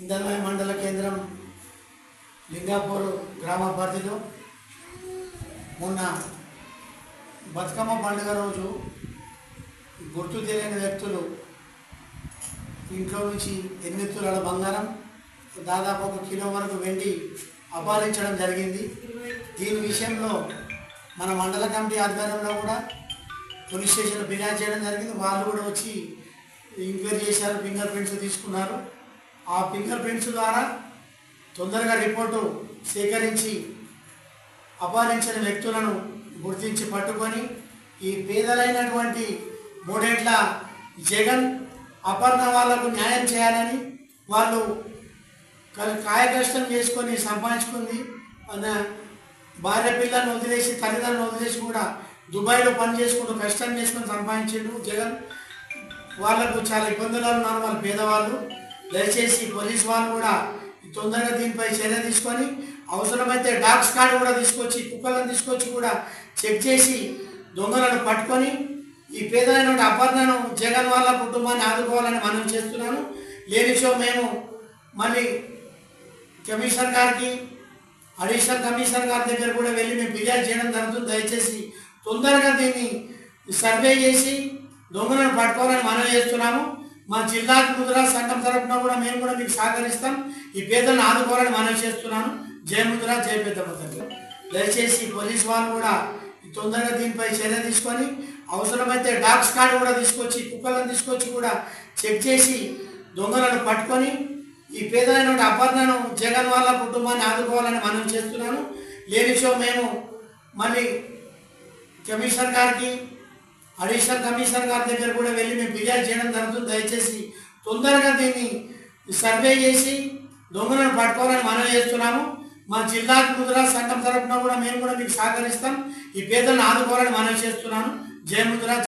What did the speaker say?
ఇందర్వాయి మండల కేంద్రం లింగాపూర్ గ్రామ పరిధిలో మొన్న బతుకమ్మ పండుగ రోజు గుర్తు తెలియని వ్యక్తులు ఇంట్లో నుంచి ఎనిమిది తులాల బంగారం దాదాపు ఒక కిలో వరకు వెండి అపహరించడం జరిగింది. దీని విషయంలో మన మండల కమిటీ ఆధ్వర్యంలో కూడా పోలీస్ స్టేషన్లో ఫిర్యాదు చేయడం జరిగింది. వాళ్ళు కూడా వచ్చి ఎంక్వైరీ చేశారు ఫింగర్ ప్రింట్స్ తీసుకున్నారు. ఆ ఫింగర్ ప్రింట్స్ ద్వారా తొందరగా రిపోర్టు సేకరించి అపహరించిన వ్యక్తులను గుర్తించి పట్టుకొని ఈ పేదలైనటువంటి మూడేట్ల జగన్ అపర్ణ వాళ్ళకు న్యాయం చేయాలని వాళ్ళు కాయకష్టం చేసుకొని సంపాదించుకుంది. భార్య పిల్లల్ని వదిలేసి తల్లిదండ్రులను వదిలేసి కూడా దుబాయ్లో పని చేసుకుంటూ కష్టం చేసుకొని సంపాదించిండు జగన్. వాళ్ళకు చాలా ఇబ్బందులు ఉన్నారు వాళ్ళు పేదవాళ్ళు. దయచేసి పోలీస్ వాళ్ళు కూడా తొందరగా దీనిపై చర్య తీసుకొని అవసరమైతే డాగ్స్ కార్డు కూడా తీసుకొచ్చి కుక్కలను తీసుకొచ్చి కూడా చెక్ చేసి దొంగలను పట్టుకొని ఈ పేదలైన అపర్ణను జగన్ వాళ్ళ కుటుంబాన్ని ఆదుకోవాలని మనం చేస్తున్నాను. లేనిచో మేము మళ్ళీ కమిషనర్ గారికి అడిషనల్ కమిషనర్ గారి దగ్గర కూడా వెళ్ళి మేము ఫిర్యాదు చేయడం జరుగుతుంది. దయచేసి తొందరగా దీన్ని సర్వే చేసి దొంగలను పట్టుకోవాలని మనం చేస్తున్నాము. మా జిల్లా ముద్రా సంఘం తరపున కూడా మేము కూడా మీకు సహకరిస్తాం. ఈ పేదలను ఆదుకోవాలని మనవి చేస్తున్నాను. జయ ముద్ర జయ పెద్ద ముద్ర దయచేసి పోలీస్ వాళ్ళు కూడా తొందరగా దీనిపై చర్య తీసుకొని అవసరమైతే డాగ్స్ కార్డు కూడా తీసుకొచ్చి కుక్కలను తీసుకొచ్చి కూడా చెక్ చేసి దొంగలను పట్టుకొని ఈ పేదలైన అపర్ణను జగన్ వాళ్ళ కుటుంబాన్ని ఆదుకోవాలని మనం చేస్తున్నాను. లేనిచో మేము మళ్ళీ కమిషనర్ గారికి అడిషనల్ కమిషనర్ గారి దగ్గర కూడా వెళ్ళి మేము ఫిర్యాదు చేయడం జరుగుతుంది. దయచేసి తొందరగా దీన్ని సర్వే చేసి దొంగలను పట్టుకోవాలని మనం చేస్తున్నాము. మా జిల్లా ముద్రా సంఘం తరఫున కూడా మేము కూడా మీకు సహకరిస్తాం. ఈ పేదలను ఆదుకోవాలని మనం చేస్తున్నాను. జయ ముద్ర